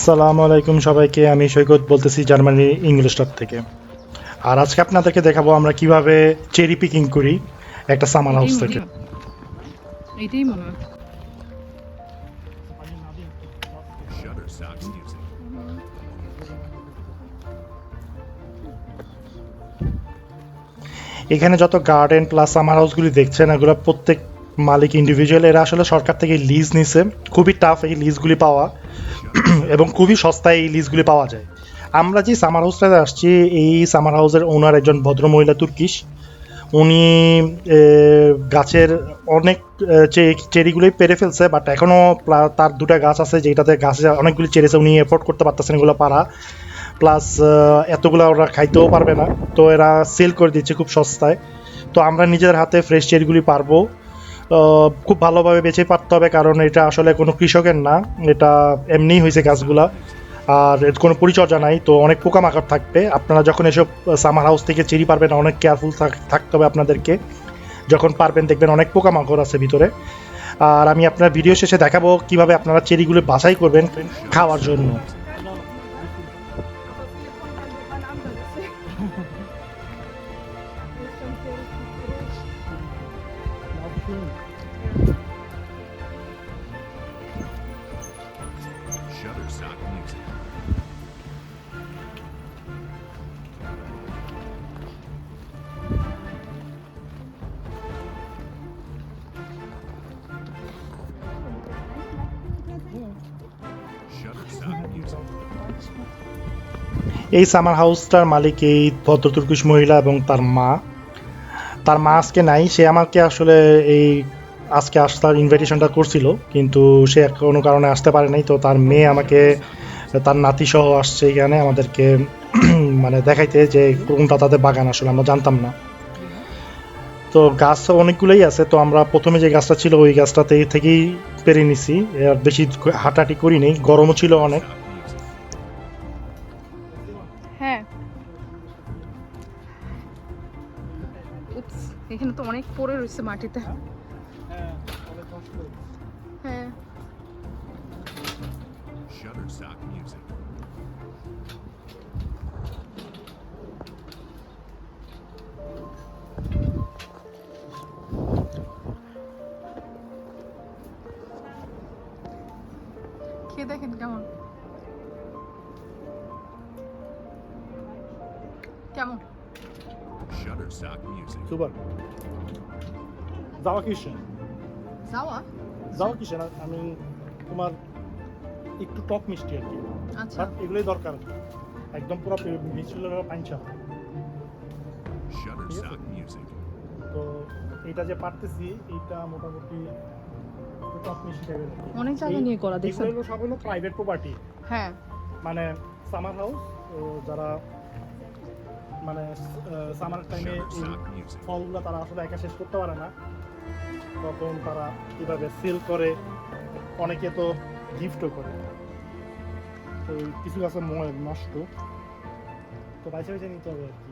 আসসালামু আলাইকুম সবাইকে আমি সৈকত বলতেছি জার্মানি ইংলিশ ইংলিশটার থেকে। আর আজকে আপনাদেরকে দেখাবো আমরা কীভাবে চেরি পিকিং করি একটা সামান হাউস থেকে. এখানে যত গার্ডেন প্লাস সামার হাউসগুলি দেখছেন এগুলো প্রত্যেক মালিক ইন্ডিভিজুয়াল এরা আসলে সরকার থেকে লিজ নিছে। খুবই টাফ এই লিজগুলি পাওয়া। এবং খুবই সস্তায় এই লিজগুলি পাওয়া যায়। আমরা যে সামার হাউসটাতে আসছি, এই সামার হাউসের ওনার একজন ভদ্রমহিলা তুর্কিশ। উনি গাছের অনেক চেরিগুলোই পেরে ফেলছে বাট এখনও তার দুটা গাছ আছে যেটাতে গাছে অনেকগুলি চেরেছে, উনি এফোর্ড করতে পারতেছেন এগুলো পারা প্লাস এতগুলো ওরা খাইতেও পারবে না। তো এরা সেল করে দিচ্ছে খুব সস্তায়। তো আমরা নিজের হাতে ফ্রেশ চেরিগুলি পারব খুব ভালোভাবে বেঁচে পারতে হবে, কারণ এটা আসলে কোনো কৃষকের না, এটা এমনিই হয়েছে গাছগুলা। আর এর কোনো পরিচর্যা নাই, তো অনেক পোকামাকড় থাকবে। আপনারা যখন এসব সামার হাউস থেকে চেরি পারবেন, অনেক কেয়ারফুল থাকতে হবে আপনাদেরকে। যখন পারবেন দেখবেন অনেক পোকামাকড় আছে ভিতরে। আর আমি আপনার ভিডিও শেষে দেখাবো কীভাবে আপনারা চেরিগুলো বাছাই করবেন খাওয়ার জন্য। এই সামার হাউসটার মালিক এই ভদ্র তুর্কিশ মহিলা এবং তার মা। তার মা আজকে নাই, সে আমাকে আসলে এই আজকে আসার ইনভাইটেশনটা করছিল, কিন্তু সে কোনো কারণে আসতে পারে নাই। তো তার মেয়ে আমাকে, তার নাতি সহ আসছে এখানে আমাদেরকে মানে দেখাইতে যে কোনটা তাদের বাগান আসলে, আমরা জানতাম না। তো গাছ অনেকগুলোই আছে, তো আমরা প্রথমে যে গাছটা ছিল, ওই গাছটাতে থেকেই পেরে নিছি। আর বেশি হাঁটাহাঁটি করিনি, গরমও ছিল অনেক। অনেক পড়ে রয়েছে মাটিতে হ্যাঁ Shutterstock Music. খেয়ে দেখেন কেমন কেমন Shutterstock Music. সুপার যাওয়া কিসে যাওয়া যাওয়া কিসে না আমি তোমার একটু টক মিষ্টি আর কি। আচ্ছা। এগুলোই দরকার। একদম পুরো মিষ্টি পাঞ্চা তো এটা যে পারতেছি এটা মোটামুটি টক মিষ্টি টাইপের অনেক জায়গা নিয়ে করা দেখছেন। এগুলো সব হলো প্রাইভেট প্রপার্টি হ্যাঁ। মানে সামার হাউস যারা মানে সামার টাইমে. ফলগুলো তারা আসলে একা শেষ করতে পারে না। তখন তারা কীভাবে সেল করে অনেকে তো গিফটও করে। তো কিছু আছে নষ্ট। তো বাইসে বাইসে নিতে হবে আর কি।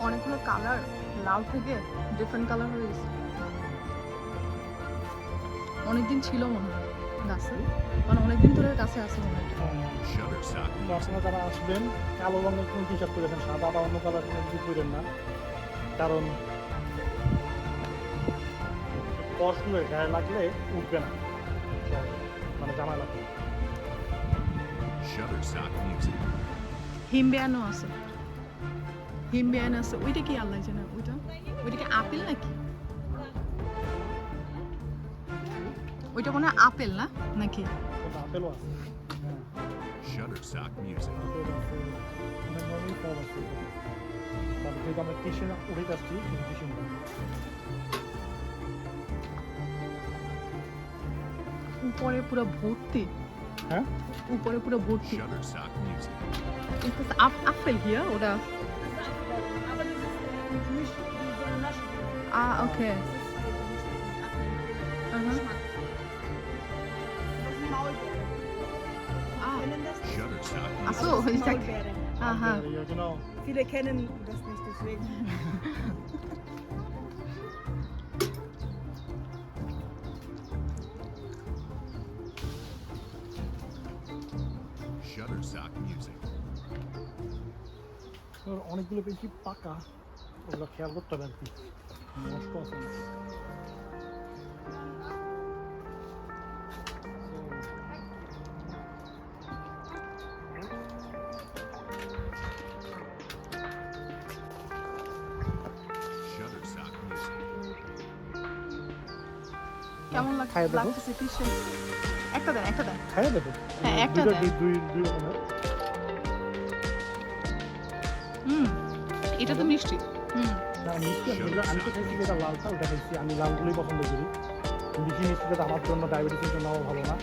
অনেকগুলো কালার লাল থেকে ডিফারেন্ট কালার হয়ে গেছে। অনেকদিন ছিল মনে হয়। গাছে। মানে অনেকদিন ধরে গাছে আছে মনে কিন্তু যারা আসবেন কালো রঙের কোনো টি শার্ট পরেছেন সাদা বা অন্য কালার কোনো কিছু পরেন না। কারণ কষগুলো গায়ে লাগলে উঠবে না। মানে জামা লাগবে. হিমবিয়ানও আছে। হিমবিয়ান আছে। ওইটা কি আল্লাহ জানে? ওইটা? ওইটা কি আপেল নাকি? ওইটা মনে হয় আপেল না নাকি কিন্তু আপেলও আছে হ্যাঁ Shutterstock Music. আপেল আছে অনেক ধরনের ফল আছে তারপর যেহেতু আমরা কৃষি উঠে যাচ্ছি কিন্তু কৃষি না উপরে পুরো ভর্তি হ্যাঁ উপরে পুরো ভর্তি Shutterstock Music. Ist das Ap Apfel hier oder? Ah, okay. Aha. Ah, Ach so, ich dachte. Aha. Ja, genau. Viele kennen das nicht, deswegen. Shutterstock Music. অনেকগুলো বেশি পাকা ওগুলো খেয়াল করতে পারবি নষ্ট আছে কেমন লাগ- খাইয়ে দেবো? একটা দেন একটা দেন। খাইয়ে দেবো। হ্যাঁ, একটা দেন। দুই দুই দুই হুম এটা তো মিষ্টি। হুম। আমি তো খাইছি যেটা লালটা ওটা খাইছি। আমি লালগুলোই পছন্দ করি। বেশি মিষ্টিটা তো আমার জন্য ডায়াবেটিসের জন্য ভালো না।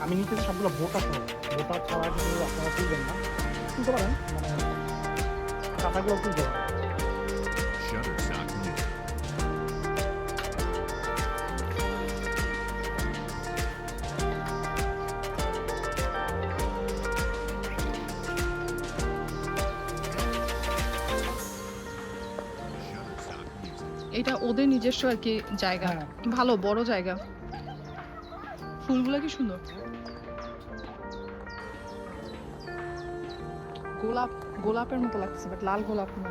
আমি নিতেছি সবগুলো বোটা সহ বোটা ছাড়া কিন্তু আপনারা তুলবেন না। তুলতে পারেন মানে কাঁটাগুলো তুলতে পারেন এটা ওদের নিজস্ব আর কি জায়গা। হ্যাঁ। ভালো বড় জায়গা। ফুলগুলো কি সুন্দর? গোলাপ গোলাপের মতো লাগছে বাট লাল গোলাপ না।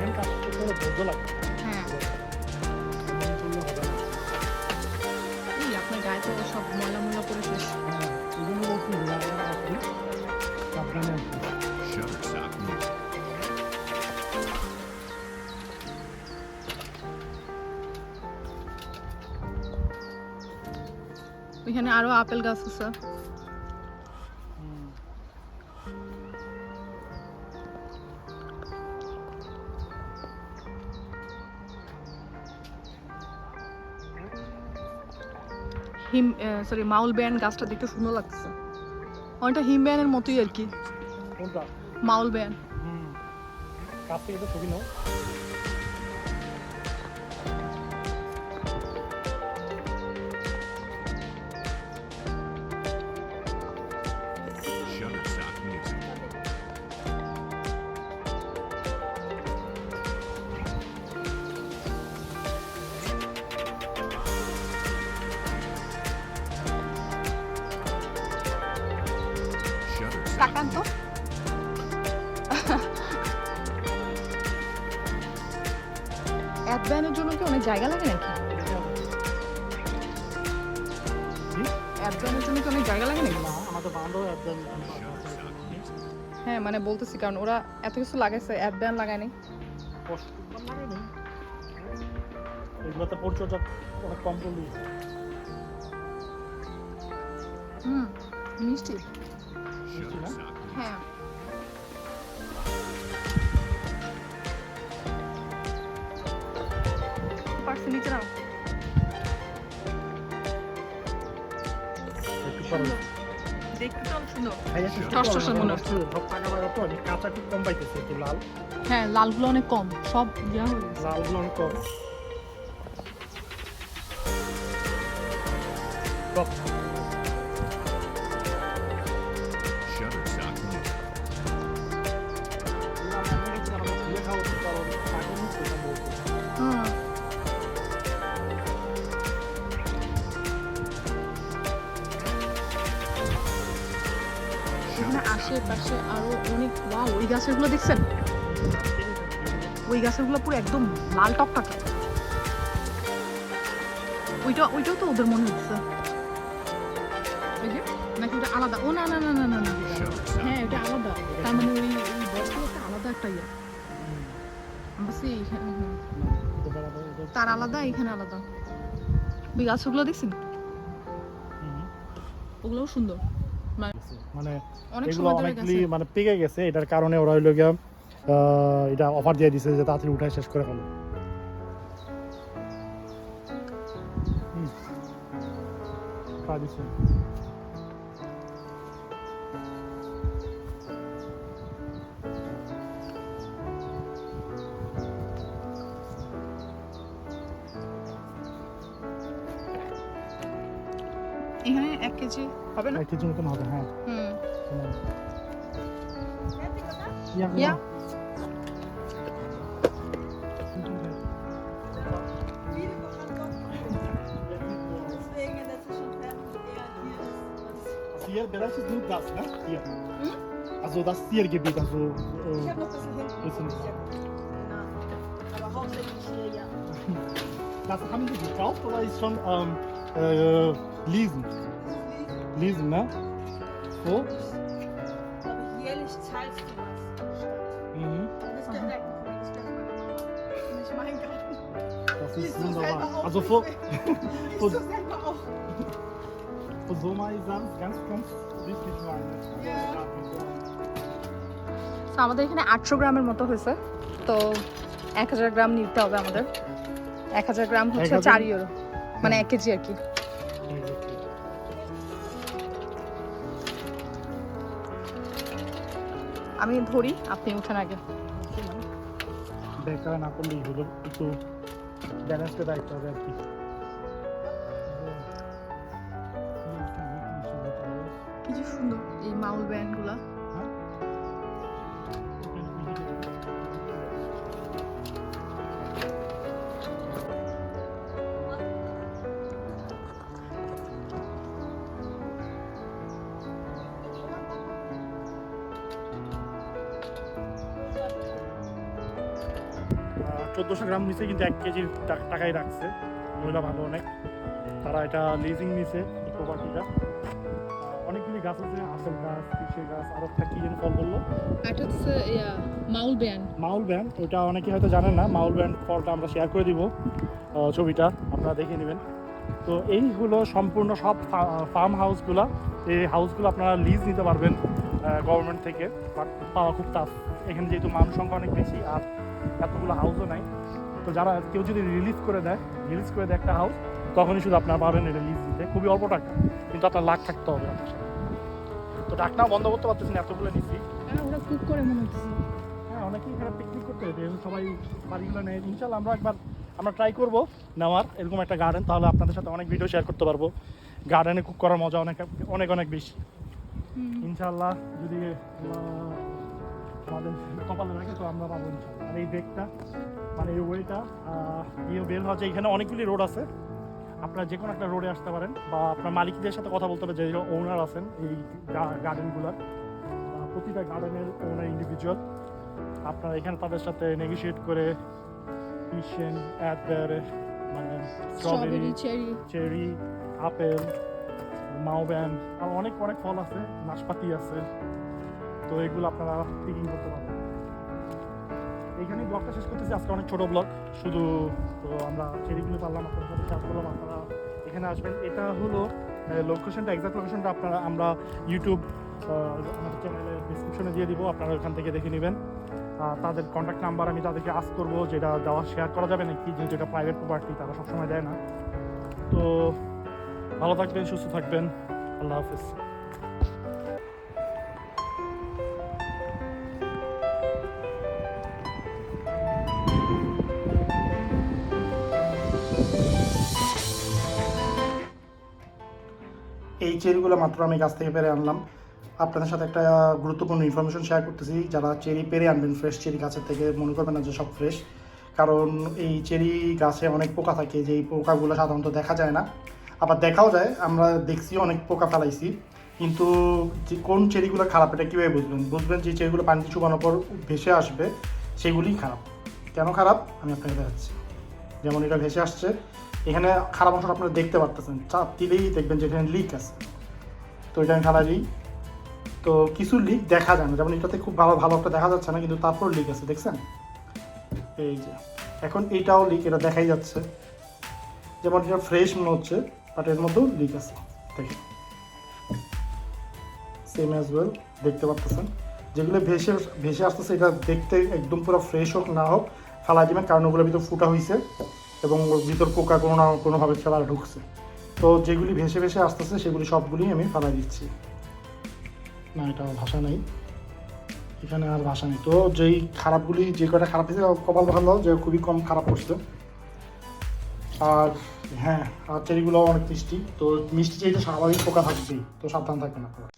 ধৈর্য লাগে এমন করলে হবে না এই আপনার গায়ে সব ওইখানে আরও আপেল গাছ আছে। হিম সরি মাউল ব্যান গাছটা দেখতে সুন্দর লাগছে অনেকটা হিম ব্যানের মতোই আর কি। কোনটা? মাউল ব্যান হুম। কাছ থেকে তো ছবি নাও? তাকান তো Music. অ্যাড ব্যানের জন্য কি অনেক জায়গা লাগে নাকি অ্যাড ব্যানের জন্য কি অনেক জায়গা লাগে নাকি আমাদের বান্ধব Music. হ্যাঁ মানে বলতেছি কারণ ওরা এত কিছু লাগাইছে অ্যাড ব্যান লাগায়নি এগুলোতে পরিচর্যা অনেক কম। হুম মিষ্টি Music. হ্যাঁ নিচে নাও দেখতে তো সুন্দর। মনে সব টাকা তো কাঁচা কম পাইতেছি একটু লাল। হ্যাঁ লালগুলো অনেক কম সব ইয়া হয়ে লালগুলো অনেক কম। এখানে আশেপাশে আরও অনেক ওয়াও ওই গাছেরগুলো দেখছেন? ওই গাছেরগুলো পুরো একদম লাল টকটকে ওইটা ওইটাও তো ওদের মনে হচ্ছে। নাকি ওটা আলাদা? ও না না না না না না। হ্যাঁ এটা আলাদা। তার মানে ওই ওই লোকটা আলাদা একটা ইয়ে। এইখানে তার আলাদা এখানে আলাদা। ওই গাছগুলো দেখছেন? ওগুলোও সুন্দর। মানে এগুলো অনেকগুলি মানে পেকে গেছে এটার কারণে ওরা হইল গিয়া এটা অফার দিয়ে দিছে যে তাড়াতাড়ি উঠায় শেষ করে ফেলো। এখানে এক কেজি হবে না? এক কেজি মতন হবে হ্যাঁ। হুম। Ja. Genau. Ja. Also das Bereich ist nur das, ne? Hier. Hm? Also das Tiergebiet, also. Äh, ich habe noch ein bisschen hin. Bisschen. Aber hauptsächlich hier, ja. Das haben Sie gekauft oder ist schon ähm, äh, lesen? Lesen, ne? So. Also auch. für Sommer ist das ganz, ganz wichtig. Weil, Ja. তো আমাদের এখানে আটশো গ্রামের মতো হয়েছে তো এক হাজার গ্রাম নিতে হবে আমাদের এক হাজার গ্রাম হচ্ছে 1000 চার ইউরো মানে এক কেজি আর কি আমি ধরি আপনি উঠেন আগে দেখা না করলে এগুলো ব্যালেন্সটা দায়িত্ব হবে আর কি। কিছু সুন্দর এই মাউল ব্যান্ড গ্রাম নিচে কিন্তু এক কেজি টাকাই রাখছে। মহিলা ভালো অনেক। তারা এটা লিজিং নিছে প্রপার্টিটা। অনেকগুলি গাছ আছে আপেল গাছ পিসে গাছ আরও একটা কি যেন ফল বলল? হচ্ছে মাউল ব্যান্ড। মাউল ব্যান্ড ওটা অনেকে হয়তো জানেন না। মাউল ব্যান্ড ফলটা আমরা শেয়ার করে দিব ছবিটা। আপনারা দেখে নেবেন। তো এইগুলো সম্পূর্ণ সব ফার্ম হাউসগুলো এই হাউসগুলো আপনারা লিজ নিতে পারবেন গভর্নমেন্ট থেকে। বাট পাওয়া খুব টাফ এখানে যেহেতু মানুষ সংখ্যা অনেক বেশি আর এতগুলো হাউসও নাই। তো যারা কেউ যদি রিলিজ করে দেয় রিলিজ করে দেয় একটা হাউস তখনই শুধু আপনার পাবেন এটা লিজ দিতে। খুবই অল্প টাকা কিন্তু আপনার লাখ থাকতে হবে আপনার সাথে। তো ডাকনাও বন্ধ করতে পারতেছেন এতগুলো নিচ্ছি ওরা কুক করে মনে হচ্ছে। হ্যাঁ অনেকেই এখানে পিকনিক করতে এবং সবাই বাড়িগুলো নেয় ইনশাল্লাহ আমরা একবার আমরা ট্রাই করব নেওয়ার এরকম একটা গার্ডেন তাহলে আপনাদের সাথে অনেক ভিডিও শেয়ার করতে পারব। গার্ডেনে কুক করার মজা অনেক অনেক অনেক বেশি। ইনশাল্লাহ যদি আমাদের কপালে রাখে তো আমরা পাবো ইনশাল্লাহ আর এই ডেকটা মানে এই ওয়েটা ইয়ে বের হওয়া যায় এখানে অনেকগুলি রোড আছে। আপনারা যে কোনো একটা রোডে আসতে পারেন বা আপনার মালিকদের সাথে কথা বলতে হবে যে ওনার আছেন এই গার্ডেনগুলোর প্রতিটা গার্ডেনের ওনার ইন্ডিভিজুয়াল আপনারা এখানে তাদের সাথে নেগোশিয়েট করে কিসেন অ্যাপের মানে স্ট্রবেরি চেরি আপেল মাওব্যান আর অনেক অনেক ফল আছে নাশপাতি আছে। তো এগুলো আপনারা পিকিং করতে পারবেন। এইখানেই ব্লগটা শেষ করতেছি। আজকে অনেক ছোট ব্লগ শুধু তো আমরা চেরিগুলো পারলাম, আপনাদের সাথে শেয়ার করলাম। আপনারা এখানে আসবেন। এটা হলো লোকেশনটা এক্সাক্ট লোকেশনটা আপনারা আমরা ইউটিউব আমাদের চ্যানেলে ডিসক্রিপশনে দিয়ে দিব। আপনারা ওখান থেকে দেখে নেবেন। তাদের কন্ট্যাক্ট নাম্বার আমি তাদেরকে আস করব, যেটা দেওয়া শেয়ার করা যাবে নাকি? যেহেতু এটা প্রাইভেট প্রপার্টি তারা সবসময় দেয় না। তো ভালো থাকবেন, সুস্থ থাকবেন। আল্লাহ হাফিজ। এই চেরিগুলো মাত্র আমি গাছ থেকে পেরে আনলাম। আপনাদের সাথে একটা গুরুত্বপূর্ণ ইনফরমেশন শেয়ার করতেছি। যারা চেরি পেরে আনবেন ফ্রেশ চেরি গাছের থেকে, মনে করবেন না যে সব ফ্রেশ কারণ এই চেরি গাছে অনেক পোকা থাকে যে এই পোকাগুলো সাধারণত দেখা যায় না। আবার দেখাও যায়, আমরা দেখছি অনেক পোকা ফেলাইছি। কিন্তু যে কোন চেরিগুলো খারাপ, এটা কীভাবে বুঝবেন? বুঝবেন যে চেরিগুলো পানিতে চুবানোর পর ভেসে আসবে, সেগুলি খারাপ। কেন খারাপ? আমি আপনাকে দেখাচ্ছি। যেমন এটা ভেসে আসছে এখানে খারাপ অংশটা আপনারা দেখতে পারতেছেন। চাপ দিলেই দেখবেন যে এখানে লিক আছে। তো এটা আমি খালা দিই। তো কিছু লিক দেখা যায় না। যেমন এটাতে খুব ভালো ভালো একটা দেখা যাচ্ছে না, কিন্তু তারপর লিক আছে, দেখছেন? এই যে, এখন এইটাও লিক এটা দেখাই যাচ্ছে। যেমন এটা ফ্রেশ মনে হচ্ছে বাট এর মধ্যেও লিক আছে। দেখেন। সেম অ্যাজ ওয়েল দেখতে পাচ্ছেন যেগুলো ভেসে ভেসে আসতেছে, এটা দেখতে একদম পুরো ফ্রেশ হোক, না হোক, ফালাই দিবেন, কারণ ওগুলোর ভিতরে ফুটা হয়েছে এবং ভিতর পোকা কোনো না কোনোভাবে ফেলা ঢুকছে। তো যেগুলি ভেসে ভেসে আসতেছে, সেগুলি সবগুলি আমি ফালাই দিচ্ছি। না, এটা ভাষা নেই। এখানে আর ভাষা নেই। তো যেই খারাপগুলি, যে কটা খারাপ হয়েছে কপাল ভালো, যে খুবই কম খারাপ করছে। আর হ্যাঁ আর চেরিগুলো অনেক মিষ্টি। তো মিষ্টি চাইতে স্বাভাবিক পোকা থাকবেই, তো সাবধান থাকবেন আপনারা।